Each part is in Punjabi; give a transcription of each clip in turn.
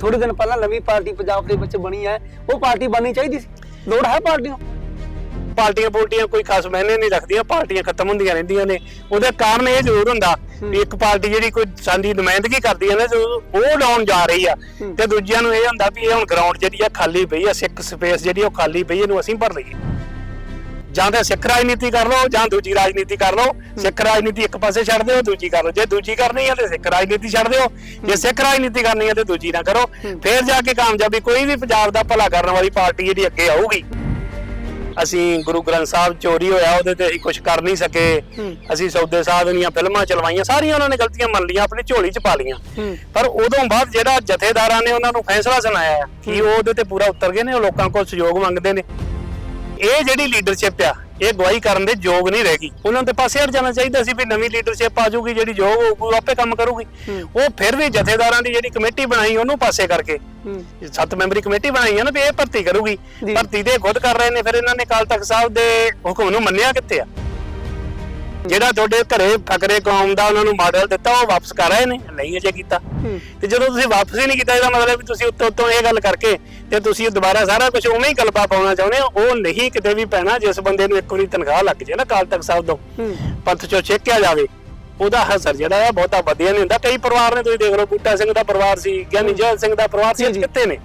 ਥੋੜੇ ਦਿਨ ਪਹਿਲਾਂ ਨਵੀਂ ਪਾਰਟੀ ਪੰਜਾਬ ਦੇ ਵਿੱਚ ਬਣੀ ਹੈ ਉਹ ਪਾਰਟੀ ਬਣਨੀ ਚਾਹੀਦੀ ਸੀ? ਲੋੜ ਹੈ ਪਾਰਟੀ ਨੂੰ ਪਾਰਟੀਆਂ ਪੋਲਟੀਆਂ ਕੋਈ ਖਾਸ ਮਾਇਨੇ ਨਹੀਂ ਰੱਖਦੀਆਂ ਪਾਰਟੀਆਂ ਖਤਮ ਹੁੰਦੀਆਂ ਰਹਿੰਦੀਆਂ ਨੇ। ਉਹਦਾ ਕਾਰਨ ਇਹ ਜ਼ਰੂਰ ਹੁੰਦਾ ਵੀ ਇੱਕ ਪਾਰਟੀ ਜਿਹੜੀ ਕੋਈ ਸਾਡੀ ਨੁਮਾਇੰਦਗੀ ਕਰਦੀ ਹੈ ਨਾ ਜੋ ਉਹ ਲਾਉਣ ਜਾ ਰਹੀ ਆ। ਤੇ ਦੂਜਿਆਂ ਨੂੰ ਇਹ ਹੁੰਦਾ ਵੀ ਇਹ ਹੁਣ ਗਰਾਊਂਡ ਜਿਹੜੀ ਆ ਖਾਲੀ ਪਈ ਆ ਸਿੱਖ ਸਪੇਸ ਜਿਹੜੀ ਉਹ ਖਾਲੀ ਪਈ ਇਹਨੂੰ ਅਸੀਂ ਭਰ ਲਈਏ। ਜਾਂ ਤਾਂ ਸਿੱਖ ਰਾਜਨੀਤੀ ਕਰ ਲਓ ਜਾਂ ਦੂਜੀ ਰਾਜਨੀਤੀ ਕਰ ਲਓ ਸਿੱਖ ਰਾਜਨੀਤੀ ਇੱਕ ਪਾਸੇ ਛੱਡ ਦਿਓ ਦੂਜੀ ਕਰ ਲਓ। ਜੇ ਦੂਜੀ ਕਰਨੀ ਹੈ ਤੇ ਸਿੱਖ ਰਾਜਨੀਤੀ ਛੱਡ ਦਿਓ। ਜੇ ਸਿੱਖ ਰਾਜਨੀਤੀ ਕਰਨੀ ਹੈ ਤੇ ਦੂਜੀ ਨਾ ਕਰੋ। ਫੇਰ ਜਾ ਕੇ ਕਾਮਯਾਬੀ ਕੋਈ ਵੀ ਪੰਜਾਬ ਦਾ ਭਲਾ ਕਰਨ ਵਾਲੀ ਪਾਰਟੀ ਜਿਹੜੀ ਅੱਗੇ ਆਊਗੀ। ਅਸੀਂ ਗੁਰੂ ਗ੍ਰੰਥ ਸਾਹਿਬ ਚੋਰੀ ਹੋਇਆ ਉਹਦੇ ਤੇ ਅਸੀਂ ਕੁਝ ਕਰ ਨਹੀਂ ਸਕੇ। ਅਸੀਂ ਸੌਦੇ ਸਾਧ ਦੀਆਂ ਫਿਲਮਾਂ ਚਲਵਾਈਆਂ ਸਾਰੀਆਂ ਉਹਨਾਂ ਨੇ ਗਲਤੀਆਂ ਮੰਨ ਲਈਆਂ ਆਪਣੀ ਝੋਲੀ 'ਚ ਪਾ ਲਈਆਂ। ਪਰ ਉਦੋਂ ਬਾਅਦ ਜਿਹੜਾ ਜਥੇਦਾਰਾਂ ਨੇ ਉਹਨਾਂ ਨੂੰ ਫੈਸਲਾ ਸੁਣਾਇਆ ਕਿ ਉਹ ਉਹਦੇ ਤੇ ਪੂਰਾ ਉਤਰ ਗਏ ਨੇ ਉਹ ਲੋਕਾਂ ਕੋਲ ਸਹਿਯੋਗ ਮੰਗਦੇ ਨੇ। ਇਹ ਜਿਹੜੀ ਲੀਡਰਸ਼ਿਪ ਆ ਇਹ ਗਵਾਹੀ ਕਰਨ ਦੇ ਯੋਗ ਨਹੀਂ ਰਹੇਗੀ ਉਹਨਾਂ ਦੇ ਪਾਸੇ ਹਟ ਜਾਣਾ ਚਾਹੀਦਾ ਸੀ ਵੀ ਨਵੀਂ ਲੀਡਰਸ਼ਿਪ ਆ ਜਾਊਗੀ ਜਿਹੜੀ ਯੋਗ ਹੋਊਗੀ ਆਪੇ ਕੰਮ ਕਰੂਗੀ। ਉਹ ਫਿਰ ਵੀ ਜਥੇਦਾਰਾਂ ਦੀ ਜਿਹੜੀ ਕਮੇਟੀ ਬਣਾਈ ਉਹਨੂੰ ਪਾਸੇ ਕਰਕੇ। ਸੱਤ ਮੈਂਬਰੀ ਕਮੇਟੀ ਬਣਾਈ ਹੈ ਨਾ ਵੀ ਇਹ ਭਰਤੀ ਕਰੂਗੀ। ਭਰਤੀ ਤੇ ਖੁਦ ਕਰ ਰਹੇ ਨੇ ਫਿਰ ਇਹਨਾਂ ਨੇ ਕਾਲ ਤਖਤ ਸਾਹਿਬ ਦੇ ਹੁਕਮ ਨੂੰ ਮੰਨਿਆ ਕਿੱਥੇ ਆ? ਜਿਹੜਾ ਤੁਹਾਡੇ ਘਰੇ ਫਕਰੇ ਕੌਮ ਦਾ ਉਹਨਾਂ ਨੂੰ ਮਾਡਲ ਦਿੱਤਾ ਉਹ ਵਾਪਸ ਕਰ ਰਹੇ ਨੇ ਨਹੀਂ ਅਜੇ ਕੀਤਾ। ਤੇ ਜਦੋਂ ਤੁਸੀਂ ਵਾਪਸ ਹੀ ਨਹੀਂ ਕੀਤਾ ਇਹਦਾ ਮਤਲਬ ਵੀ ਤੁਸੀਂ ਉੱਤੋਂ ਉੱਤੋਂ ਇਹ ਗੱਲ ਕਰਕੇ ਤੇ ਤੁਸੀਂ ਦੁਬਾਰਾ ਸਾਰਾ ਕੁਝ ਉਵੇਂ ਹੀ ਗਲਪਾ ਪਾਉਣਾ ਚਾਹੁੰਦੇ ਹੋ ਉਹ ਨਹੀਂ ਕਿਤੇ ਵੀ ਪੈਣਾ ਜਿਸ ਬੰਦੇ ਨੂੰ ਇੱਕ ਵਾਰੀ ਤਨਖਾਹ ਲੱਗ ਜੇ ਨਾ ਕਾਲ ਤਖਤ ਸਾਹਿਬ ਤੋਂ ਪੰਥ ਚੋਂ ਛੇਕਿਆ ਜਾਵੇ ਉਹਦਾ ਹਸਰ ਜਿਹੜਾ ਆ ਬਹੁਤਾ ਵਧੀਆ ਨਹੀਂ ਹੁੰਦਾ। ਕਈ ਪਰਿਵਾਰ ਨੇ ਤੁਸੀਂ ਦੇਖ ਲਓ ਬੂਟਾ ਸਿੰਘ ਦਾ ਪਰਿਵਾਰ ਸੀ ਗਿਆਨੀ ਜੈਲ ਸਿੰਘ ਦਾ ਪਰਿਵਾਰ ਸੀ। ਕਿੱਥੇ ਨੇ?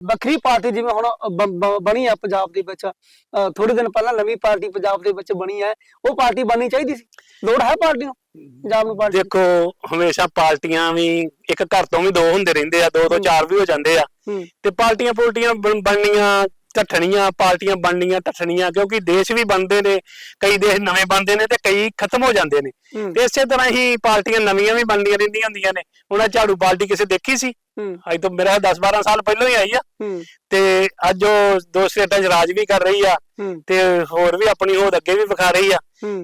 ਵੱਖਰੀ ਪਾਰਟੀ ਜਿਵੇਂ ਹੁਣ ਬਣੀ ਹੈ ਪੰਜਾਬ ਦੇ ਵਿੱਚ ਥੋੜੇ ਦਿਨ ਪਹਿਲਾਂ ਨਵੀਂ ਪਾਰਟੀ ਪੰਜਾਬ ਦੇ ਵਿੱਚ ਬਣੀ ਹੈ ਉਹ ਪਾਰਟੀ ਬਣਨੀ ਚਾਹੀਦੀ ਸੀ? ਲੋੜ ਹੈ ਪਾਰਟੀ ਨੂੰ? ਪੰਜਾਬ ਨੂੰ ਪਾਰਟੀ? ਦੇਖੋ ਹਮੇਸ਼ਾ ਪਾਰਟੀਆਂ ਵੀ ਇੱਕ ਘਰ ਤੋਂ ਵੀ ਦੋ ਹੁੰਦੇ ਰਹਿੰਦੇ ਆ ਦੋ ਤੋਂ ਚਾਰ ਵੀ ਹੋ ਜਾਂਦੇ ਆ। ਹੂੰ। ਤੇ ਪਾਰਟੀਆਂ ਪੋਲਟੀਆਂ ਬਣ- ਬਣਨੀਆਂ ਢੱਠਣੀਆਂ ਪਾਰਟੀਆਂ ਬਣਨੀਆਂ ਢੱਠਣੀਆਂ ਕਿਉਂਕਿ ਦੇਸ਼ ਵੀ ਬਣਦੇ ਨੇ ਕਈ ਦੇਸ਼ ਨਵੇਂ ਬਣਦੇ ਨੇ ਤੇ ਕਈ ਖਤਮ ਹੋ ਜਾਂਦੇ ਨੇ। ਤੇ ਇਸੇ ਤਰ੍ਹਾਂ ਹੀ ਪਾਰਟੀਆਂ ਨਵੀਆਂ ਵੀ ਬਣਦੀਆਂ ਰਹਿੰਦੀਆਂ ਹੁੰਦੀਆਂ ਨੇ। ਹੁਣ ਆਹ ਝਾੜੂ ਪਾਰਟੀ ਕਿਸੇ ਦੇਖੀ ਸੀ? ਅੱਜ ਤੋਂ ਮੇਰਾ 10 12 ਸਾਲ ਪਹਿਲਾਂ ਹੀ ਆਈ ਆ। ਤੇ ਅੱਜ ਉਹ ਦੋ ਸਟੇਟਾਂ 'ਚ ਰਾਜ ਵੀ ਕਰ ਰਹੀ ਆ। ਤੇ ਹੋਰ ਵੀ ਆਪਣੀ ਹੋਂਦ ਅੱਗੇ ਵੀ ਵਿਖਾ ਰਹੀ ਆ।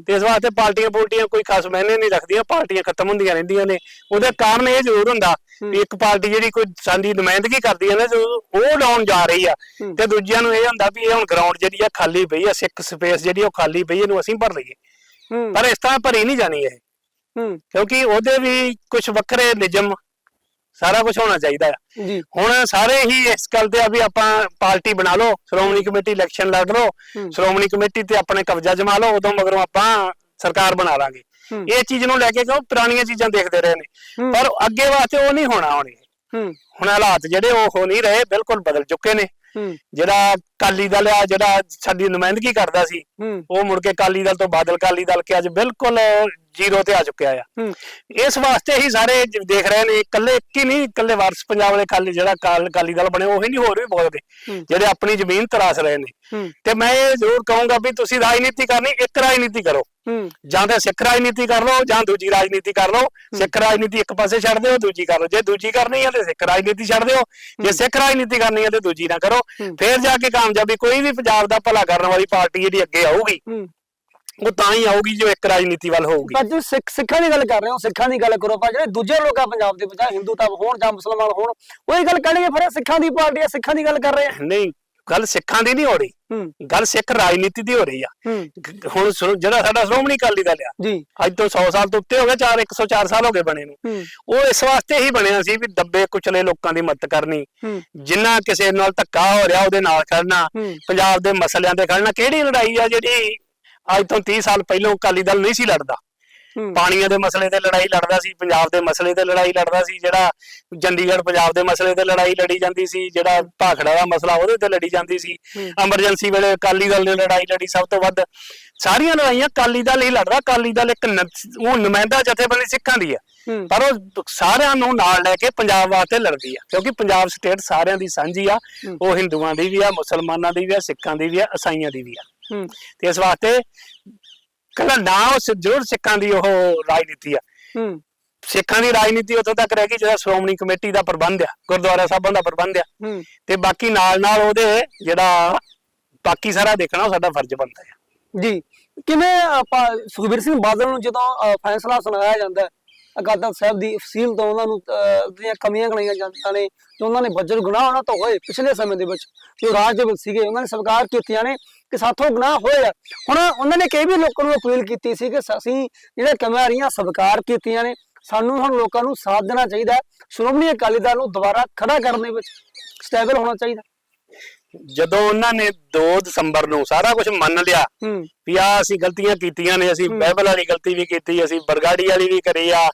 ਤੇ ਇਸ ਵਾਸਤੇ ਪਾਰਟੀਆਂ ਪੋਲਟੀਆਂ ਕੋਈ ਖਾਸ ਮਾਇਨੇ ਨਹੀਂ ਰੱਖਦੀਆਂ ਪਾਰਟੀਆਂ ਖਤਮ ਹੁੰਦੀਆਂ ਰਹਿੰਦੀਆਂ ਨੇ। ਉਹਦਾ ਕਾਰਨ ਇਹ ਜ਼ਰੂਰ ਹੁੰਦਾ ਵੀ ਇੱਕ ਪਾਰਟੀ ਜਿਹੜੀ ਕੋਈ ਸਾਡੀ ਨੁਮਾਇੰਦਗੀ ਕਰਦੀ ਹੈ ਨਾ ਜੋ ਉਹ ਲਾਉਣ ਜਾ ਰਹੀ ਆ। ਹੂੰ। ਤੇ ਦੂਜਿਆਂ ਨੂੰ ਇਹ ਹੁੰਦਾ ਵੀ ਇਹ ਹੁਣ ਗਰਾਊਂਡ ਜਿਹੜੀ ਆ ਖਾਲੀ ਪਈ ਆ ਸਿੱਖ ਸਪੇਸ ਜਿਹੜੀ ਉਹ ਖਾਲੀ ਪਈ ਇਹਨੂੰ ਅਸੀਂ ਭਰ ਲਈਏ। ਹੂੰ। ਪਰ ਇਸ ਤਰ੍ਹਾਂ ਭਰੀ ਨਹੀਂ ਜਾਣੀ ਇਹ। ਹੂੰ। ਕਿਉਂਕਿ ਉਹਦੇ ਵੀ ਕੁਝ ਵੱਖਰੇ ਨਿਯਮ ਸਾਰਾ ਕੁਝ ਹੋਣਾ ਚਾਹੀਦਾ ਜੀ। ਹੁਣ ਸਾਰੇ ਹੀ ਇਸ ਗੱਲ ਤੇ ਆ ਵੀ ਆਪਾਂ ਪਾਰਟੀ ਬਣਾ ਲਓ ਸ਼੍ਰੋਮਣੀ ਕਮੇਟੀ ਇਲੈਕਸ਼ਨ ਲੜ ਲਓ ਹੂੰ। ਸ਼੍ਰੋਮਣੀ ਕਮੇਟੀ ਤੇ ਆਪਣੇ ਕਬਜ਼ਾ ਜਮਾ ਲਓ ਉਦੋਂ ਮਗਰੋਂ ਆਪਾਂ ਸਰਕਾਰ ਬਣਾ ਲਾਂਗੇ। ਹੂੰ। ਇਹ ਚੀਜ਼ ਨੂੰ ਲੈ ਕੇ ਕਿਉਂ ਪੁਰਾਣੀਆਂ ਚੀਜ਼ਾਂ ਦੇਖਦੇ ਰਹੇ ਨੇ। ਪਰ ਅੱਗੇ ਵਾਸਤੇ ਉਹ ਨਹੀਂ ਹੋਣਾ ਹੁਣ ਹੁਣ ਹਾਲਾਤ ਜਿਹੜੇ ਉਹ ਹੋ ਨਹੀਂ ਰਹੇ ਬਿਲਕੁਲ ਬਦਲ ਚੁੱਕੇ ਨੇ। ਜਿਹੜਾ ਕਾਲੀ ਦਲ ਆ ਜਿਹੜਾ ਸਾਡੀ ਨੁਮਾਇੰਦਗੀ ਕਰਦਾ ਸੀ ਉਹ ਮੁੜ ਕੇ ਕਾਲੀ ਦਲ ਤੋਂ ਬਾਦਲ ਕਾਲੀ ਦਲ ਕੇ ਅੱਜ ਬਿਲਕੁਲ ਜ਼ੀਰੋ ਤੇ ਆ ਚੁੱਕਿਆ ਆ। ਹੂੰ। ਇਸ ਵਾਸਤੇ ਹੀ ਸਾਰੇ ਦੇਖ ਰਹੇ ਨੇ ਇਕੱਲੇ ਇੱਕ ਹੀ ਨਹੀਂ ਇਕੱਲੇ ਵਾਰਸ ਪੰਜਾਬ ਵਾਲੇ ਖਾਲੀ ਜਿਹੜਾ ਕਾਲ ਕਾਲੀ ਦਲ ਬਣੇ ਉਹੀ ਨਹੀਂ ਹੋਰ ਵੀ ਬਹੁਤ ਨੇ ਹੂੰ। ਜਿਹੜੇ ਆਪਣੀ ਜ਼ਮੀਨ ਤਰਾਸ ਰਹੇ ਨੇ। ਹੂੰ। ਤੇ ਮੈਂ ਇਹ ਜ਼ਰੂਰ ਕਹੂੰਗਾ ਵੀ ਤੁਸੀਂ ਰਾਜਨੀਤੀ ਕਰਨੀ ਇੱਕ ਰਾਜਨੀਤੀ ਕਰੋ। ਹੂੰ। ਜਾਂ ਤਾਂ ਸਿੱਖ ਰਾਜਨੀਤੀ ਕਰ ਲਓ ਜਾਂ ਦੂਜੀ ਰਾਜਨੀਤੀ ਕਰ ਲਓ। ਸਿੱਖ ਰਾਜਨੀਤੀ ਇੱਕ ਪਾਸੇ ਛੱਡ ਦਿਓ ਦੂਜੀ ਕਰ ਲਓ। ਜੇ ਦੂਜੀ ਕਰਨੀ ਹੈ ਤੇ ਸਿੱਖ ਰਾਜਨੀਤੀ ਛੱਡ ਦਿਓ। ਜੇ ਸਿੱਖ ਰਾਜਨੀਤੀ ਕਰਨੀ ਹੈ ਤੇ ਦੂਜੀ ਨਾ ਕਰੋ। ਹੂੰ। ਫੇਰ ਜਾ ਕੇ ਕਾਮਯਾਬੀ ਕੋਈ ਵੀ ਪੰਜਾਬ ਦਾ ਭਲਾ ਕਰਨ ਵਾਲੀ ਪਾਰਟੀ ਜਿਹੜੀ ਅੱਗੇ ਆਊਗੀ। ਹੂੰ। ਉਹ ਤਾਂ ਹੀ ਆਊਗੀ ਜੋ ਇੱਕ ਰਾਜਨੀਤੀ ਵੱਲ ਹੋਊਗੀ। ਪਰ ਜੋ ਸਿੱਖ ਸਿੱਖਾਂ ਦੀ ਗੱਲ ਕਰ ਰਹੇ ਹੋ ਸਿੱਖਾਂ ਦੀ ਗੱਲ ਕਰੋ ਪਰ ਜਿਹੜੇ ਦੂਜੇ ਲੋਕ ਪੰਜਾਬ ਦੇ ਵਿੱਚ ਹਿੰਦੂ ਤਾਂ ਹੋਣ ਜਾਂ ਮੁਸਲਮਾਨ ਹੋਣ ਉਹ ਇਹ ਗੱਲ ਕਹਿਣਗੇ ਫਿਰ ਸਿੱਖਾਂ ਦੀ ਪਾਰਟੀ ਆ ਸਿੱਖਾਂ ਦੀ ਗੱਲ ਕਰ ਰਹੇ ਆ। ਨਹੀਂ ਗੱਲ ਸਿੱਖਾਂ ਦੀ ਨਹੀਂ ਹੋ ਰਹੀ। ਗੱਲ ਸਿੱਖ ਰਾਜਨੀਤੀ ਦੀ ਹੋ ਰਹੀ ਆ। ਹੁਣ ਜਿਹੜਾ ਸਾਡਾ ਸ਼੍ਰੋਮਣੀ ਅਕਾਲੀ ਦਲ ਆ ਜੀ। ਅੱਜ ਤੋਂ 100 ਸਾਲ ਤੋਂ ਉੱਤੇ ਹੋ ਗਏ 4 104 ਸਾਲ ਹੋ ਗਏ ਬਣੇ ਨੂੰ। ਉਹ ਇਸ ਵਾਸਤੇ ਹੀ ਬਣਿਆ ਸੀ ਵੀ ਦੱਬੇ ਕੁਚਲੇ ਲੋਕਾਂ ਦੀ ਮਦਦ ਕਰਨੀ। ਜਿੰਨਾ ਕਿਸੇ ਨਾਲ ਧੱਕਾ ਹੋ ਰਿਹਾ ਉਹਦੇ ਨਾਲ ਖੜਨਾ। ਪੰਜਾਬ ਦੇ ਮਸਲਿਆਂ ਤੇ ਖੜਨਾ ਕਿਹੜੀ ਲੜਾਈ ਆ ਜਿਹੜੀ ਅੱਜ ਤੋਂ 30 ਸਾਲ ਪਹਿਲਾਂ ਅਕਾਲੀ ਦਲ ਨਹੀਂ ਸੀ ਲੜਦਾ। ਪਾਣੀਆਂ ਦੇ ਮਸਲੇ ਤੇ ਲੜਾਈ ਲੜਦਾ ਸੀ ਪੰਜਾਬ ਦੇ ਮਸਲੇ ਤੇ ਲੜਾਈ ਲੜਦਾ ਸੀ ਜਿਹੜਾ ਚੰਡੀਗੜ੍ਹ ਪੰਜਾਬ ਦੇ ਮਸਲੇ ਤੇ ਲੜਾਈ ਲੜੀ ਜਾਂਦੀ ਸੀ ਜਿਹੜਾ ਭਾਖੜਾ ਦਾ ਮਸਲਾ ਉਹਦੇ ਤੇ ਲੜੀ ਜਾਂਦੀ ਸੀ। ਐਮਰਜੈਂਸੀ ਵੇਲੇ ਅਕਾਲੀ ਦਲ ਨੇ ਲੜਾਈ ਲੜੀ ਸਭ ਤੋਂ ਵੱਧ ਸਾਰੀਆਂ ਲੜਾਈਆਂ ਅਕਾਲੀ ਦਲ ਹੀ ਲੜਦਾ। ਅਕਾਲੀ ਦਲ ਇੱਕ ਉਹ ਨੁਮਾਇੰਦਾ ਜਥੇਬੰਦੀ ਸਿੱਖਾਂ ਦੀ ਹੈ। ਪਰ ਉਹ ਸਾਰਿਆਂ ਨੂੰ ਨਾਲ ਲੈ ਕੇ ਪੰਜਾਬ ਵਾਸਤੇ ਲੜਦੀ ਆ ਕਿਉਂਕਿ ਪੰਜਾਬ ਸਟੇਟ ਸਾਰਿਆਂ ਦੀ ਸਾਂਝੀ ਆ। ਉਹ ਹਿੰਦੂਆਂ ਦੀ ਵੀ ਆ ਮੁਸਲਮਾਨਾਂ ਦੀ ਵੀ ਆ ਸਿੱਖਾਂ ਦੀ ਵੀ ਆ ਈਸਾਈਆਂ ਦੀ ਵੀ ਆ। ਤੇ ਇਸ ਵਾਸਤੇ ਕੱਲਾ ਨਾ ਉਸ ਜ਼ਰੂਰ ਸਿੱਖਾਂ ਦੀ ਉਹ ਰਾਜਨੀਤੀ ਆ। ਸਿੱਖਾਂ ਦੀ ਰਾਜਨੀਤੀ ਉਦੋਂ ਤੱਕ ਰਹਿ ਗਈ ਜਿਹੜਾ ਸ਼੍ਰੋਮਣੀ ਕਮੇਟੀ ਦਾ ਪ੍ਰਬੰਧ ਆ ਗੁਰਦੁਆਰਾ ਸਾਹਿਬਾਂ ਦਾ ਪ੍ਰਬੰਧ ਆ। ਤੇ ਬਾਕੀ ਨਾਲ ਨਾਲ ਉਹਦੇ ਜਿਹੜਾ ਬਾਕੀ ਸਾਰਾ ਦੇਖਣਾ ਉਹ ਸਾਡਾ ਫਰਜ਼ ਬਣਦਾ ਹੈ ਜੀ ਕਿਵੇਂ ਆਪਾਂ ਸੁਖਬੀਰ ਸਿੰਘ ਬਾਦਲ ਨੂੰ ਜਦੋਂ ਫੈਸਲਾ ਸੁਣਾਇਆ ਜਾਂਦਾ ਤਖਤ ਸਾਹਿਬ ਦੀ ਫਸੀਲ ਤੋਂ ਉਹਨਾਂ ਨੂੰ ਦੀਆਂ ਕਮੀਆਂ ਗਣਾਈਆਂ ਜਾਂਦੀਆਂ ਨੇ ਤੇ ਉਹਨਾਂ ਨੇ ਵੱਜਰ ਗੁਨਾਹ ਉਹਨਾਂ ਤੋਂ ਹੋਏ ਪਿਛਲੇ ਸਮੇਂ ਦੇ ਵਿੱਚ ਜੋ ਰਾਜ ਦੇ ਵਿੱਚ ਸੀਗੇ ਉਹਨਾਂ ਨੇ ਸਵੀਕਾਰ ਕੀਤੀਆਂ ਨੇ ਕਿ ਸਾਥੋਂ ਗੁਨਾਹ ਹੋਏ ਹੁਣ ਉਹਨਾਂ ਨੇ ਕਈ ਵੀ ਲੋਕਾਂ ਨੂੰ ਅਪੀਲ ਕੀਤੀ ਸੀ ਕਿ ਅਸੀਂ ਜਿਹੜੇ ਕਮੀਆਂ ਰਹੀਆਂ, ਸਵੀਕਾਰ ਕੀਤੀਆਂ ਨੇ, ਸਾਨੂੰ ਹੁਣ ਲੋਕਾਂ ਨੂੰ ਸਾਥ ਦੇਣਾ ਚਾਹੀਦਾ ਸ਼੍ਰੋਮਣੀ ਅਕਾਲੀ ਦਲ ਨੂੰ ਦੁਬਾਰਾ ਖੜਾ ਕਰਨ ਦੇ ਵਿੱਚ ਸਟੇਬਲ ਹੋਣਾ ਚਾਹੀਦਾ। ਜਦੋਂ ਉਹਨਾਂ ਨੇ 2 ਦਸੰਬਰ ਨੂੰ ਸਾਰਾ ਕੁਝ ਮੰਨ ਲਿਆ ਹੂੰ। ਵੀ ਆ ਅਸੀਂ ਗਲਤੀਆਂ ਕੀਤੀਆਂ ਨੇ ਅਸੀਂ ਬਾਈਬਲ ਵਾਲੀ ਗਲਤੀ ਵੀ ਕੀਤੀ ਅਸੀਂ ਬਰਗਾੜੀ ਵਾਲੀ ਵੀ ਕਰੀ ਆ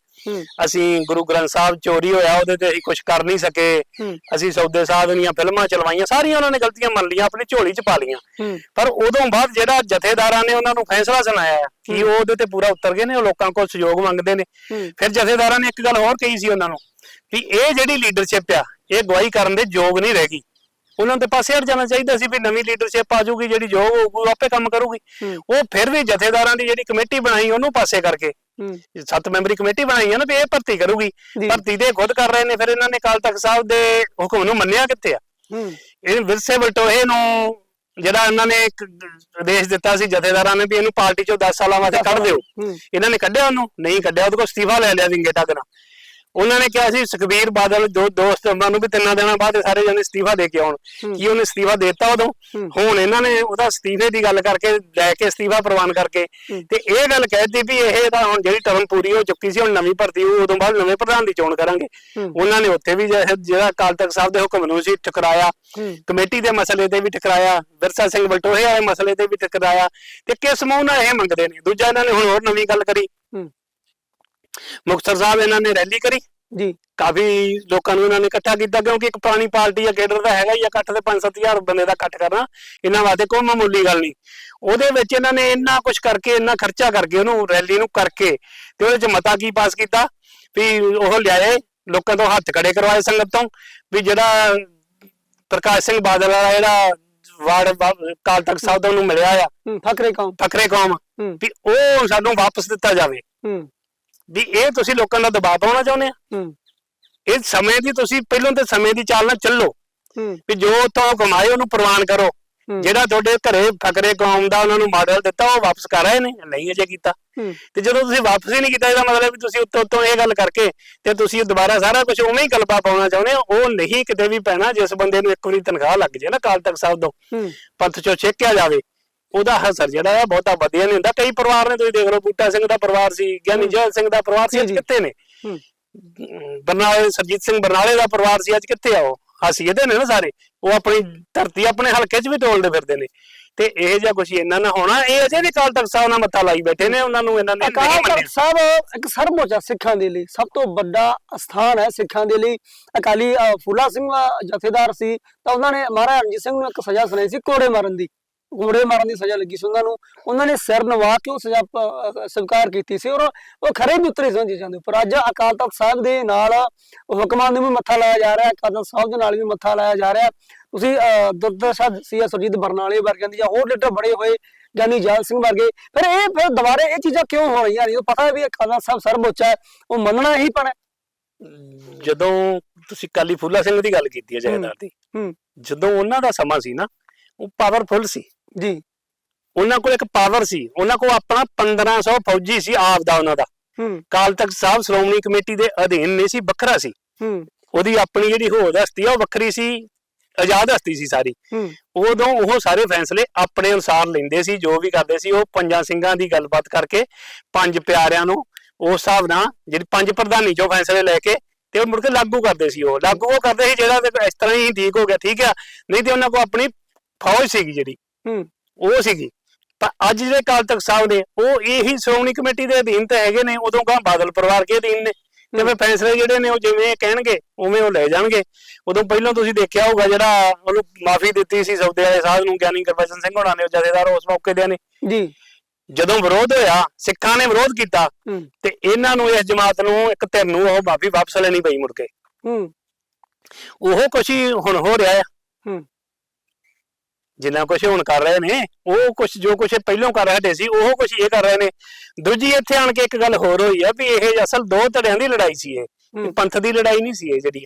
ਅਸੀਂ ਗੁਰੂ ਗ੍ਰੰਥ ਸਾਹਿਬ ਚੋਰੀ ਹੋਇਆ ਉਹਦੇ ਤੇ ਅਸੀਂ ਕੁਝ ਕਰ ਨਹੀਂ ਸਕੇ। ਅਸੀਂ ਸੌਦੇ ਸਾਧ ਦੀਆਂ ਫਿਲਮਾਂ ਚਲਵਾਈਆਂ ਸਾਰੀਆਂ ਉਹਨਾਂ ਨੇ ਗਲਤੀਆਂ ਮੰਨ ਲਈਆਂ ਆਪਣੀ ਝੋਲੀ 'ਚ ਪਾ ਲਈਆਂ। ਪਰ ਉਦੋਂ ਬਾਅਦ ਜਿਹੜਾ ਜਥੇਦਾਰਾਂ ਨੇ ਉਹਨਾਂ ਨੂੰ ਫੈਸਲਾ ਸੁਣਾਇਆ ਕਿ ਉਹ ਉਹਦੇ ਤੇ ਪੂਰਾ ਉਤਰ ਗਏ ਨੇ ਉਹ ਲੋਕਾਂ ਕੋਲ ਸਹਿਯੋਗ ਮੰਗਦੇ ਨੇ। ਫਿਰ ਜਥੇਦਾਰਾਂ ਨੇ ਇੱਕ ਗੱਲ ਹੋਰ ਕਹੀ ਸੀ ਉਹਨਾਂ ਨੂੰ ਵੀ ਇਹ ਜਿਹੜੀ ਲੀਡਰਸ਼ਿਪ ਆ ਇਹ ਗਵਾਹੀ ਕਰਨ ਦੇ ਯੋਗ ਨਹੀਂ ਰਹੇਗੀ ਉਹਨਾਂ ਦੇ ਪਾਸੇ ਹਟ ਜਾਣਾ ਚਾਹੀਦਾ ਸੀ ਵੀ ਨਵੀਂ ਲੀਡਰਸ਼ਿਪ ਆ ਜਾਊਗੀ ਜਿਹੜੀ ਯੋਗ ਹੋਊਗੀ ਆਪੇ ਕੰਮ ਕਰੂਗੀ। ਉਹ ਫਿਰ ਵੀ ਜਥੇਦਾਰਾਂ ਦੀ ਜਿਹੜੀ ਕਮੇਟੀ ਬਣਾਈ ਉਹਨੂੰ ਪਾਸੇ ਕਰਕੇ। ਸੱਤ ਮੈਂਬਰੀ ਕਮੇਟੀ ਬਣਾਈ ਹੈ ਨਾ ਵੀ ਇਹ ਭਰਤੀ ਕਰੂਗੀ। ਭਰਤੀ ਦੇ ਖੁਦ ਕਰ ਰਹੇ ਨੇ ਫਿਰ ਇਹਨਾਂ ਨੇ ਕਾਲ ਤਖਤ ਸਾਹਿਬ ਦੇ ਹੁਕਮ ਨੂੰ ਮੰਨਿਆ ਕਿੱਥੇ ਆ? ਇਹ ਵਿਰਸੇ ਬਲਟੋਏ ਨੂੰ ਜਿਹੜਾ ਇਹਨਾਂ ਨੇ ਇੱਕ ਆਦੇਸ਼ ਦਿੱਤਾ ਸੀ ਜਥੇਦਾਰਾਂ ਨੇ ਵੀ ਇਹਨੂੰ ਪਾਰਟੀ ਚੋਂ 10 ਸਾਲਾਂ ਵਾਸਤੇ ਕੱਢ ਦਿਓ। ਇਹਨਾਂ ਨੇ ਕੱਢਿਆ ਉਹਨੂੰ ਨਹੀਂ ਕੱਢਿਆ ਉਹਦੇ ਕੋਲ ਅਸਤੀਫਾ ਲੈ ਲਿਆ ਵਿੰਗੇ ਟੱਗ ਨਾਲ। ਉਹਨਾਂ ਨੇ ਕਿਹਾ ਸੀ ਸੁਖਬੀਰ ਬਾਦਲ ਦੋ ਦੋਸਤ ਉਹਨਾਂ ਨੂੰ ਵੀ ਤਿੰਨਾਂ ਦਿਨਾਂ ਬਾਅਦ ਸਾਰੇ ਜਣੇ ਅਸਤੀਫਾ ਦੇ ਕੇ ਆਉਣ। ਕੀ ਉਹਨੇ ਅਸਤੀਫਾ ਦਿੱਤਾ ਉਦੋਂ। ਹੁਣ ਇਹਨਾਂ ਨੇ ਉਹਦਾ ਅਸਤੀਫੇ ਦੀ ਗੱਲ ਕਰਕੇ ਲੈ ਕੇ ਅਸਤੀਫਾ ਪ੍ਰਵਾਨ ਕਰਕੇ। ਤੇ ਇਹ ਗੱਲ ਕਹਿਤੀ ਵੀ ਇਹ ਤਾਂ ਹੁਣ ਜਿਹੜੀ ਟਰਮ ਪੂਰੀ ਹੋ ਚੁੱਕੀ ਸੀ ਹੁਣ ਨਵੀਂ ਭਰਤੀ ਹੋਊ ਉਦੋਂ ਬਾਅਦ ਨਵੇਂ ਪ੍ਰਧਾਨ ਦੀ ਚੋਣ ਕਰਾਂਗੇ। ਉਹਨਾਂ ਨੇ ਉੱਥੇ ਵੀ ਜਿਹੜਾ ਅਕਾਲ ਤਖਤ ਸਾਹਿਬ ਦੇ ਹੁਕਮ ਨੂੰ ਸੀ ਠੁਕਰਾਇਆ। ਹੂੰ। ਕਮੇਟੀ ਦੇ ਮਸਲੇ ਤੇ ਵੀ ਟਕਰਾਇਆ ਵਿਰਸਾ ਸਿੰਘ ਬਲਟੋਹੇ ਵਾਲੇ ਮਸਲੇ ਤੇ ਵੀ ਟਕਰਾਇਆ ਤੇ ਕਿਸ ਮੂੰਹ ਨਾਲ ਇਹ ਮੰਗਦੇ ਨੇ? ਦੂਜਾ ਇਹਨਾਂ ਨੇ ਹੁਣ ਹੋਰ ਨਵੀਂ ਗੱਲ ਕਰੀ। ਹੂੰ ਮੁਖਤਸਰ ਸਾਹਿਬ ਇਹਨਾਂ ਨੇ ਰੈਲੀ ਕਰੀ। ਜੀ। ਕਾਫੀ ਲੋਕਾਂ ਨੂੰ ਇਹਨਾਂ ਨੇ ਇਕੱਠਾ ਕੀਤਾ ਕਿਉਂਕਿ ਇੱਕ ਪੁਰਾਣੀ ਪਾਰਟੀ ਆ ਕੇਡਰ ਦਾ ਹੈਗਾ ਹੀ ਆ ਇਕੱਠ ਤੇ 5-7000 ਬੰਦੇ ਦਾ ਇਕੱਠ ਕਰਨਾ ਇਹਨਾਂ ਵਾਸਤੇ ਕੋਈ ਮਾਮੂਲੀ ਗੱਲ ਨਹੀਂ। ਉਹਦੇ ਵਿੱਚ ਇਹਨਾਂ ਨੇ ਇੰਨਾ ਕੁਝ ਕਰਕੇ ਇੰਨਾ ਖਰਚਾ ਕਰਕੇ ਉਹਨੂੰ ਰੈਲੀ ਨੂੰ ਕਰਕੇ ਤੇ ਉਹਦੇ ਚ ਮਤਾ ਕੀ ਪਾਸ ਕੀਤਾ ਵੀ ਉਹ ਲਿਆਏ ਲੋਕਾਂ ਤੋਂ ਹੱਥ ਖੜੇ ਕਰਵਾਏ ਸੰਗਤ ਤੋਂ ਵੀ ਜਿਹੜਾ ਪ੍ਰਕਾਸ਼ ਸਿੰਘ ਬਾਦਲ ਵਾਲਾ ਜਿਹੜਾ ਵਾਰਡ ਅਕਾਲ ਤਖਤ ਸਾਹਿਬ ਤੋਂ ਉਹਨੂੰ ਮਿਲਿਆ ਆ। ਫਕਰੇ ਕੌਮ। ਫਕਰੇ ਕੌਮ। ਵੀ ਉਹ ਸਾਨੂੰ ਵਾਪਸ ਦਿੱਤਾ ਜਾਵੇ। ਵੀ ਇਹ ਤੁਸੀਂ ਲੋਕਾਂ ਦਾ ਦਬਾਅ ਪਾਉਣਾ ਚਾਹੁੰਦੇ ਆ? ਹੂੰ। ਇਹ ਸਮੇਂ ਦੀ ਤੁਸੀਂ ਪਹਿਲਾਂ ਤੇ ਸਮੇਂ ਦੀ ਚਾਲ ਨਾਲ ਚੱਲੋ। ਹੂੰ। ਵੀ ਜੋ ਤੋਂ ਕਮਾਏ ਉਹਨੂੰ ਪ੍ਰਵਾਨ ਕਰੋ। ਜਿਹੜਾ ਤੁਹਾਡੇ ਘਰੇ ਫਕਰੇ ਕੌਮ ਦਾ ਉਹਨਾਂ ਨੂੰ ਮਾਡਲ ਦਿੱਤਾ ਉਹ ਵਾਪਸ ਕਰ ਆਏ ਨੇ ਨਹੀਂ ਅਜੇ ਕੀਤਾ। ਤੇ ਜਦੋਂ ਤੁਸੀਂ ਵਾਪਸ ਹੀ ਨਹੀਂ ਕੀਤਾ ਇਹਦਾ ਮਤਲਬ ਵੀ ਤੁਸੀਂ ਉੱਤੋਂ ਉੱਤੋਂ ਇਹ ਗੱਲ ਕਰਕੇ ਤੇ ਤੁਸੀਂ ਦੁਬਾਰਾ ਸਾਰਾ ਕੁਝ ਉਵੇਂ ਹੀ ਗਲਬਾ ਪਾਉਣਾ ਚਾਹੁੰਦੇ ਹੋ ਉਹ ਨਹੀਂ ਕਿਤੇ ਵੀ ਪੈਣਾ ਜਿਸ ਬੰਦੇ ਨੂੰ ਇੱਕ ਵਾਰੀ ਤਨਖਾਹ ਲੱਗ ਜੇ ਨਾ ਕਾਲ ਤੱਕ ਸਾਹਿਬ ਤੋਂ ਪੰਥ ਚੋਂ ਛੇਕਿਆ ਜਾਵੇ। ਉਹਦਾ ਹਸਰ ਜਿਹੜਾ ਆ ਬਹੁਤਾ ਵਧੀਆ ਨਹੀਂ ਹੁੰਦਾ। ਕਈ ਪਰਿਵਾਰ ਨੇ ਤੁਸੀਂ ਦੇਖ ਲਓ ਬੂਟਾ ਸਿੰਘ ਦਾ ਪਰਿਵਾਰ ਸੀ ਗਿਆਨੀ ਜੈਲ ਸਿੰਘ ਦਾ ਪਰਿਵਾਰ ਸੀ ਅੱਜ। ਕਿੱਥੇ ਨੇ? ਬਰਨਾਲੇ ਸਰਜੀਤ ਸਿੰਘ ਬਰਨਾਲੇ ਦਾ ਪਰਿਵਾਰ ਸੀ ਅੱਜ ਕਿੱਥੇ ਆ ਉਹ? ਹਸੀਏ ਨੇ ਨਾ ਸਾਰੇ। ਉਹ ਆਪਣੀ ਧਰਤੀ ਆਪਣੇ ਹਲਕੇ 'ਚ ਵੀ ਟੋਲਦੇ ਫਿਰਦੇ ਨੇ। ਤੇ ਇਹ ਜਿਹਾ ਕੁਝ ਇਹਨਾਂ ਨਾਲ ਹੋਣਾ ਇਹ ਅਜੇ ਵੀ ਕਾਲ ਤਖਤ ਸਾਹਿਬ ਨਾਲ ਮੱਥਾ ਲਾਈ ਬੈਠੇ ਨੇ ਉਹਨਾਂ ਨੂੰ ਇਹਨਾਂ ਨੇ ਅਕਾਲ ਤਖਤ ਸਾਹਿਬ ਇੱਕ ਸਰਮੋਚਾ ਸਿੱਖਾਂ ਦੇ ਲਈ ਸਭ ਤੋਂ ਵੱਡਾ ਸਥਾਨ ਹੈ ਸਿੱਖਾਂ ਦੇ ਲਈ। ਅਕਾਲੀ ਫੂਲਾ ਸਿੰਘ ਜਥੇਦਾਰ ਸੀ ਤਾਂ ਉਹਨਾਂ ਨੇ ਮਹਾਰਾਜਾ ਰਣਜੀਤ ਸਿੰਘ ਨੂੰ ਇੱਕ ਸਜ਼ਾ ਸੁਣਾਈ ਸੀ ਕੋੜੇ ਮਾਰਨ ਦੀ। ਕੋੜੇ ਮਾਰਨ ਦੀ ਸਜ਼ਾ ਲੱਗੀ ਸੀ ਉਹਨਾਂ ਨੂੰ। ਉਹਨਾਂ ਨੇ ਸਿਰ ਨਵਾ ਕੇ ਉਹ ਸਜ਼ਾ ਪ- ਸਵੀਕਾਰ ਕੀਤੀ ਸੀ ਔਰ ਉਹ ਖਰੇ ਵੀ ਉਤਰੇ ਸਨ ਚੀਜ਼ਾਂ ਦੇ ਉੱਪਰ। ਅੱਜ ਅਕਾਲ ਤਖਤ ਸਾਹਿਬ ਦੇ ਨਾਲ ਹੁਕਮਾਂ ਨੂੰ ਵੀ ਮੱਥਾ ਲਾਇਆ ਜਾ ਰਿਹਾ ਹੈ ਅਕਾਲ ਤਖਤ ਸਾਹਿਬ ਦੇ ਨਾਲ ਵੀ ਮੱਥਾ ਲਾਇਆ ਜਾ ਰਿਹਾ। ਹੈ। ਤੁਸੀਂ ਦੁਰਦਸ਼ਾ ਸੀ ਸੁਰਜੀਤ ਬਰਨਾਲੇ ਵਰਗਿਆਂ ਦੀ ਜਾਂ ਹੋਰ ਲੀਡਰ ਬੜੇ ਹੋਏ ਗਿਆਨੀ ਜੈਲ ਸਿੰਘ ਵਰਗੇ ਫਿਰ ਇਹ ਫਿਰ ਦੁਬਾਰੇ ਇਹ ਚੀਜ਼ਾਂ ਕਿਉਂ ਹੋ ਰਹੀਆਂ ਨੇ? ਪਤਾ ਹੈ ਵੀ ਅਕਾਲ ਤਖਤ ਸਾਹਿਬ ਸਰਵਉੱਚ ਹੈ ਉਹ ਮੰਨਣਾ ਹੀ ਪੈਣਾ। ਹੈ। ਜਦੋਂ ਤੁਸੀਂ ਕਾਲੀ ਫੂਲਾ ਸਿੰਘ ਦੀ ਗੱਲ ਕੀਤੀ ਹੈ ਜੈਦਾਰ ਦੀ ਹੂੰ। ਜਦੋਂ ਉਹਨਾਂ ਦਾ ਸਮਾਂ ਸੀ ਨਾ ਉਹ ਪਾਵਰਫੁਲ ਸੀ। ਜੀ। ਉਹਨਾਂ ਕੋਲ ਇੱਕ ਪਾਵਰ ਸੀ। ਉਹਨਾਂ ਕੋਲ ਆਪਣਾ 1500 ਫੌਜੀ ਸੀ ਆਪ ਦਾ ਉਹਨਾਂ ਦਾ। ਹੂੰ। ਕਾਲ ਤਖਤ ਸਾਹਿਬ ਸ਼੍ਰੋਮਣੀ ਕਮੇਟੀ ਦੇ ਅਧੀਨ ਨਹੀਂ ਸੀ ਵੱਖਰਾ ਸੀ। ਹੂੰ। ਉਹਦੀ ਆਪਣੀ ਜਿਹੜੀ ਹੋਦ ਹਸਤੀ ਆ ਉਹ ਵੱਖਰੀ ਸੀ ਆਜ਼ਾਦ ਹਸਤੀ ਸੀ ਸਾਰੀ। ਹੂੰ। ਉਦੋਂ ਉਹ ਸਾਰੇ ਫੈਸਲੇ ਆਪਣੇ ਅਨੁਸਾਰ ਲੈਂਦੇ ਸੀ ਜੋ ਵੀ ਕਰਦੇ ਸੀ ਉਹ ਪੰਜਾਂ ਸਿੰਘਾਂ ਦੀ ਗੱਲਬਾਤ ਕਰਕੇ ਪੰਜ ਪਿਆਰਿਆਂ ਨੂੰ ਉਸ ਹਿਸਾਬ ਨਾਲ ਜਿਹੜੀ ਪੰਜ ਪ੍ਰਧਾਨੀ ਚੋਂ ਫੈਸਲੇ ਲੈ ਕੇ ਤੇ ਉਹ ਮੁੜ ਕੇ ਲਾਗੂ ਕਰਦੇ ਸੀ ਉਹ। ਲਾਗੂ ਉਹ ਕਰਦੇ ਸੀ ਜਿਹੜਾ ਤੇ ਇਸ ਤਰ੍ਹਾਂ ਹੀ ਠੀਕ ਹੋ ਗਿਆ ਠੀਕ ਆ। ਨਹੀਂ ਤੇ ਉਹਨਾਂ ਕੋਲ ਆਪਣੀ ਫੌਜ ਸੀਗੀ ਜਿਹੜੀ। ਹੂੰ ਉਹ ਸੀਗੀ। ਪਰ ਅੱਜ ਜਿਹੜੇ ਕਾਲ ਤਖਤ ਸਾਹਿਬ ਨੇ ਉਹ ਇਹੀ ਸ਼੍ਰੋਮਣੀ ਕਮੇਟੀ ਦੇ ਅਧੀਨ ਤੇ ਹੈਗੇ ਨੇ ਉਦੋਂ ਕਾ ਬਾਦਲ ਪਰਿਵਾਰ ਕੇ ਅਧੀਨ ਨੇ। ਤੇ ਫਿਰ ਫੈਸਲੇ ਜਿਹੜੇ ਨੇ ਉਹ ਜਿਵੇਂ ਕਹਿਣਗੇ ਉਵੇਂ ਉਹ ਲੈ ਜਾਣਗੇ। ਉਦੋਂ ਪਹਿਲਾਂ ਤੁਸੀਂ ਦੇਖਿਆ ਹੋਊਗਾ ਜਿਹੜਾ ਉਹਨੂੰ ਮਾਫੀ ਦਿੱਤੀ ਸੀ ਸੌਦੇ ਵਾਲੇ ਸਾਹਿਬ ਨੂੰ ਗਿਆਨੀ ਗੁਰਬਚਨ ਸਿੰਘ ਹੋਣਾ ਨੇ ਉਹ ਜਥੇਦਾਰ ਉਸ ਮੌਕੇ ਦੇ ਨੇ। ਜੀ। ਜਦੋਂ ਵਿਰੋਧ ਹੋਇਆ ਸਿੱਖਾਂ ਨੇ ਵਿਰੋਧ ਕੀਤਾ ਹੂੰ। ਤੇ ਇਹਨਾਂ ਨੂੰ ਇਸ ਜਮਾਤ ਨੂੰ ਇੱਕ ਧਿਰ ਨੂੰ ਉਹ ਮਾਫੀ ਵਾਪਸ ਲੈਣੀ ਪਈ ਮੁੜ ਕੇ। ਹੂੰ। ਉਹ ਕੁਛ ਹੀ ਹੁਣ ਹੋ ਰਿਹਾ ਆ। ਹੂੰ। ਜਿੰਨਾ ਕੁਛ ਹੁਣ ਕਰ ਰਹੇ ਨੇ ਉਹ ਕੁਛ ਜੋ ਕੁਛ ਪਹਿਲਾਂ ਕਰ ਰਹੇ ਸੀ ਉਹ ਕੁਛ ਇਹ ਕਰ ਰਹੇ ਨੇ। ਦੂਜੀ ਇੱਥੇ ਆਣ ਕੇ ਇੱਕ ਗੱਲ ਹੋਰ ਹੋਈ ਆ ਵੀ ਇਹ ਅਸਲ ਦੋ ਧੜਿਆਂ ਦੀ ਲੜਾਈ ਸੀ ਇਹ। ਪੰਥ ਦੀ ਲੜਾਈ ਨਹੀਂ ਸੀ ਇਹ ਜਿਹੜੀ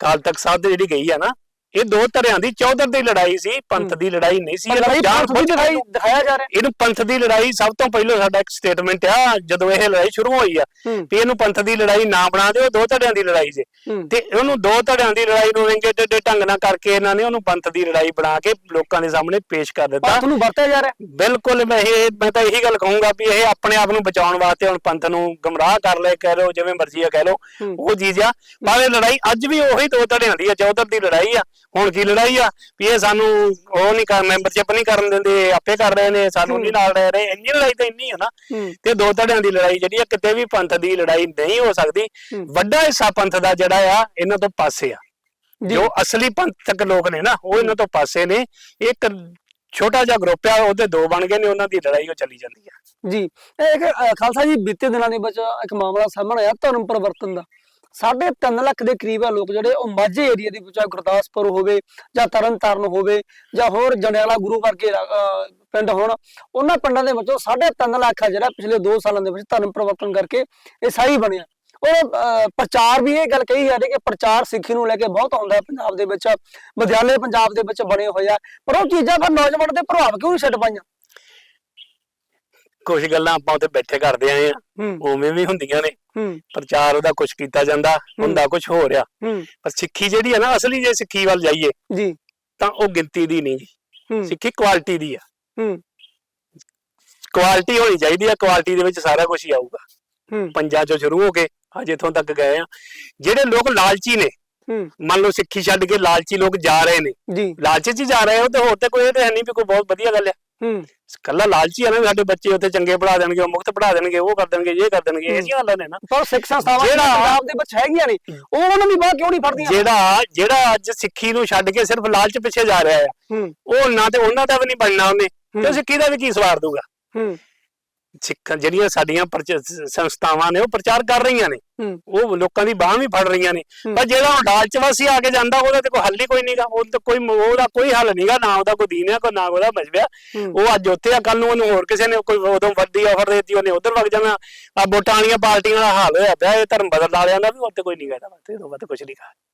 ਕਾਲ ਤੱਕ ਸਾਹਿਬ ਜਿਹੜੀ ਗਈ ਆ ਨਾ ਇਹ ਦੋ ਧੜਿਆਂ ਦੀ ਚੌਧਰ ਦੀ ਲੜਾਈ ਸੀ ਪੰਥ ਦੀ ਲੜਾਈ ਨਹੀਂ ਸੀ ਲੜਾਈ ਜਾਣ ਪੰਥ ਦੀ ਬੁੱਝ ਕੇ ਦਿਖਾਈ ਦਿਖਾਇਆ ਜਾ ਰਿਹਾ। ਇਹਨੂੰ ਪੰਥ ਦੀ ਲੜਾਈ ਸਭ ਤੋਂ ਪਹਿਲਾਂ ਸਾਡਾ ਇੱਕ ਸਟੇਟਮੈਂਟ ਆ ਜਦੋਂ ਇਹ ਲੜਾਈ ਸ਼ੁਰੂ ਹੋਈ ਆ ਵੀ ਇਹਨੂੰ ਪੰਥ ਦੀ ਲੜਾਈ ਨਾ ਬਣਾ ਦਿਓ ਦੋ ਧੜਿਆਂ ਦੀ ਲੜਾਈ ਜੇ। ਤੇ ਉਹਨੂੰ ਦੋ ਧੜਿਆਂ ਦੀ ਲੜਾਈ ਨੂੰ ਵਿੰਗੇ ਟੇਡੇ ਢੰਗ ਨਾਲ ਕਰਕੇ ਇਹਨਾਂ ਨੇ ਉਹਨੂੰ ਪੰਥ ਦੀ ਲੜਾਈ ਬਣਾ ਕੇ ਲੋਕਾਂ ਦੇ ਸਾਹਮਣੇ ਪੇਸ਼ ਕਰ ਦਿੱਤਾ। ਪੰਥ ਨੂੰ ਵਰਤਿਆ ਜਾ ਰਿਹਾ। ਬਿਲਕੁਲ ਮੈਂ ਇਹ ਮੈਂ ਤਾਂ ਇਹੀ ਗੱਲ ਕਹੂੰਗਾ ਵੀ ਇਹ ਆਪਣੇ ਆਪ ਨੂੰ ਬਚਾਉਣ ਵਾਸਤੇ ਹੁਣ ਪੰਥ ਨੂੰ ਗਮਰਾਹ ਕਰ ਲੈ ਕਹਿ ਲਓ ਜਿਵੇਂ ਮਰਜ਼ੀ ਆ ਕਹਿ ਲਓ ਹੂੰ। ਉਹ ਚੀਜ਼ ਆ। ਪਰ ਇਹ ਲੜਾਈ ਅੱਜ ਵੀ ਉਹੀ ਦੋ ਧੜਿਆਂ ਦੀ ਆ ਚੌਧਰ ਦੀ ਲੜਾਈ ਆ। ਹੁਣ ਕੀ ਲੜਾਈ ਆ? ਵੀ ਇਹ ਸਾਨੂੰ ਉਹ ਨਹੀਂ ਕਰ ਮੈਂਬਰਸ਼ਿਪ ਨਹੀਂ ਕਰਨ ਦਿੰਦੇ ਆਪੇ ਕਰ ਰਹੇ ਨੇ ਸਾਨੂੰ ਨਹੀਂ ਨਾਲ ਰਹਿ ਰਹੇ ਇੰਨੀ ਲੜਾਈ ਤਾਂ ਇੰਨੀ ਆ ਨਾ ਤੇ ਦੋ ਧੜਿਆਂ ਦੀ ਲੜਾਈ ਜਿਹੜੀ ਆ ਕਿਤੇ ਵੀ ਪੰਥ ਦੀ ਲੜਾਈ ਨਹੀਂ ਹੋ ਸਕਦੀ। ਵੱਡਾ ਹਿੱਸਾ ਪੰਥ ਦਾ ਜਿਹੜਾ ਆ ਇਹਨਾਂ ਤੋਂ ਪਾਸੇ ਆ। ਜੀ। ਅਸਲੀ ਪੰਥਕ ਲੋਕ ਨੇ ਨਾ ਉਹ ਇਹਨਾਂ ਤੋਂ ਪਾਸੇ ਨੇ। ਇੱਕ ਛੋਟਾ ਜਿਹਾ ਗਰੁੱਪ ਆ ਉਹਦੇ ਦੋ ਬਣ ਗਏ ਨੇ ਉਹਨਾਂ ਦੀ ਲੜਾਈ ਉਹ ਚੱਲੀ ਜਾਂਦੀ ਆ। ਜੀ। ਇਹ ਖਾਲਸਾ ਜੀ ਬੀਤੇ ਦਿਨਾਂ ਦੇ ਵਿੱਚ ਇੱਕ ਮਾਮਲਾ ਸਾਹਮਣੇ ਆਇਆ ਧਰਮ ਪਰਿਵਰਤਨ ਦਾ। ਸਾਢੇ ਤਿੰਨ ਲੱਖ ਦੇ ਕਰੀਬ ਆ ਲੋਕ ਜਿਹੜੇ, ਉਹ ਮਾਝੇ ਏਰੀਆ ਦੇ ਵਿੱਚ ਗੁਰਦਾਸਪੁਰ ਹੋਵੇ ਜਾਂ ਤਰਨਤਾਰਨ ਹੋਵੇ ਜਾਂ ਹੋਰ ਜੰਡਿਆਲਾ ਗੁਰੂ ਵਰਗੇ ਪਿੰਡ ਹੋਣ, ਉਹਨਾਂ ਪਿੰਡਾਂ ਦੇ ਵਿੱਚੋਂ ਸਾਢੇ ਤਿੰਨ ਲੱਖ ਆ ਜਿਹੜਾ ਪਿਛਲੇ 2 ਸਾਲਾਂ ਦੇ ਵਿੱਚ ਧਰਮ ਪਰਿਵਰਤਨ ਕਰਕੇ ਈਸਾਈ ਬਣਿਆ। ਉਹ ਪ੍ਰਚਾਰ ਵੀ ਇਹ ਗੱਲ ਕਹੀ ਜਾ ਕਿ ਪ੍ਰਚਾਰ ਸਿੱਖੀ ਨੂੰ ਲੈ ਕੇ ਬਹੁਤ ਆਉਂਦਾ ਪੰਜਾਬ ਦੇ ਵਿੱਚ ਵਿਦਿਆਲੇ ਪੰਜਾਬ ਦੇ ਵਿੱਚ ਬਣੇ ਹੋਏ ਆ। ਪਰ ਉਹ ਚੀਜ਼ਾਂ ਫਿਰ ਨੌਜਵਾਨ ਤੇ ਪ੍ਰਭਾਵ ਕਿਉਂ ਨਹੀਂ ਛੱਡ ਪਾਈਆਂ? ਕੁਝ ਗੱਲਾਂ ਆਪਾਂ ਉੱਤੇ ਬੈਠੇ ਕਰਦੇ ਆਏ ਆ। ਹੂੰ। ਉਵੇਂ ਵੀ ਹੁੰਦੀਆਂ ਨੇ। ਹੂੰ। ਪ੍ਰਚਾਰ ਉਹਦਾ ਕੁਝ ਕੀਤਾ ਜਾਂਦਾ ਹੁੰਦਾ ਕੁਝ ਹੋ ਰਿਹਾ ਹੂੰ। ਪਰ ਸਿੱਖੀ ਜਿਹੜੀ ਆ ਨਾ ਅਸਲੀ ਜੇ ਸਿੱਖੀ ਵੱਲ ਜਾਈਏ ਜੀ। ਤਾਂ ਉਹ ਗਿਣਤੀ ਦੀ ਨਹੀਂ। ਜੀ ਹੂੰ। ਸਿੱਖੀ ਕੁਆਲਿਟੀ ਦੀ ਆ। ਹੂੰ। ਕੁਆਲਿਟੀ ਹੋਣੀ ਚਾਹੀਦੀ ਆ ਕੁਆਲਿਟੀ ਦੇ ਵਿੱਚ ਸਾਰਾ ਕੁਝ ਹੀ ਆਊਗਾ। ਹੂੰ। ਪੰਜਾਂ ਚੋਂ ਸ਼ੁਰੂ ਹੋ ਕੇ ਅੱਜ ਇੱਥੋਂ ਤੱਕ ਗਏ ਆ। ਜਿਹੜੇ ਲੋਕ ਲਾਲਚੀ ਨੇ ਹੂੰ। ਮੰਨ ਲਓ ਸਿੱਖੀ ਛੱਡ ਕੇ ਲਾਲਚੀ ਲੋਕ ਜਾ ਰਹੇ ਨੇ। ਜੀ। ਲਾਲਚ 'ਚ ਹੀ ਜਾ ਰਹੇ ਹੋ ਤੇ ਹੋਰ ਤੇ ਕੋਈ ਇਹ ਤੇ ਹੈ ਨਹੀਂ ਵੀ ਕੋਈ ਬਹੁਤ ਵਧੀਆ ਗੱਲ ਹੈ ਹੂੰ। ਕੱਲਾ ਲਾਲਚੀ ਆ ਨਾ ਸਾਡੇ ਬੱਚੇ ਉੱਥੇ ਚੰਗੇ ਪੜਾ ਦੇਣਗੇ ਉਹ ਮੁਕਤ ਪੜਾ ਦੇਣਗੇ ਉਹ ਕਰ ਦੇਣਗੇ ਇਹ ਕਰ ਦੇਣਗੇ ਇਹ ਜਿਹੀਆਂ ਗੱਲਾਂ ਨੇ ਨਾ। ਪਰ ਸਿੱਖ ਸੰਸਥਾਵਾਂ ਜਿਹੜਾ- ਪੰਜਾਬ ਦੇ ਵਿੱਚ ਹੈਗੀਆਂ ਨੇ ਉਹ ਉਹਨਾਂ ਦੀ ਬਾਹ ਕਿਉਂ ਨਹੀਂ ਫੜਦੀਆਂ? ਜਿਹੜਾ ਜਿਹੜਾ ਅੱਜ ਸਿੱਖੀ ਨੂੰ ਛੱਡ ਕੇ ਸਿਰਫ ਲਾਲਚ ਪਿੱਛੇ ਜਾ ਰਿਹਾ ਹੈ ਹੂੰ। ਉਹ ਨਾ ਤੇ ਉਹਨਾਂ ਦਾ ਵੀ ਨਹੀਂ ਬਣਨਾ ਉਹਨੇ ਤੇ। ਸਿੱਖੀ ਦਾ ਵੀ ਕੀ ਸਵਾਰ ਦੂਗਾ ਹੂੰ। ਸਿੱਖ ਜਿਹੜੀਆਂ ਸਾਡੀਆਂ ਸੰਸਥਾਵਾਂ ਨੇ ਉਹ ਪ੍ਰਚਾਰ ਕਰ ਰਹੀਆਂ ਨੇ। ਉਹ ਲੋਕਾਂ ਦੀ ਬਾਹ ਵੀ ਫੜ ਰਹੀਆਂ ਨੇ। ਪਰ ਜਿਹੜਾ ਉਹ ਲਾਲਚਵਾਸੀ ਆ ਕੇ ਜਾਂਦਾ ਉਹਦਾ ਤੇ ਕੋਈ ਹੱਲ ਹੀ ਕੋਈ ਨਹੀਂਗਾ ਉਹ ਤੇ ਕੋਈ ਉਹਦਾ ਕੋਈ ਹੱਲ ਨਹੀਂਗਾ ਨਾ ਉਹਦਾ ਕੋਈ ਦੀਨ ਹੈ ਕੋਈ ਨਾ ਉਹਦਾ ਮਜਬਿਆ। ਉਹ ਅੱਜ ਉੱਥੇ ਆ ਕੱਲ ਨੂੰ ਉਹਨੂੰ ਹੋਰ ਕਿਸੇ ਨੇ ਕੋਈ ਉਦੋਂ ਵੱਡੀ ਆਫਰ ਦੇਤੀ ਉਹਨੇ ਉਧਰ ਵਗ ਜਾਣਾ। ਆ ਵੋਟਾਂ ਵਾਲੀਆਂ ਪਾਰਟੀਆਂ ਦਾ ਹਾਲ ਹੋਇਆ ਪਿਆ ਇਹ ਧਰਮ ਬਦਲ ਵਾਲਿਆਂ ਦਾ ਵੀ ਉੱਤੇ ਕੋਈ ਨਹੀਂਗਾ ਇਹਦਾ ਤੇ ਉਹ ਤੇ ਕੁਝ ਨਹੀਂ ਕਹਾ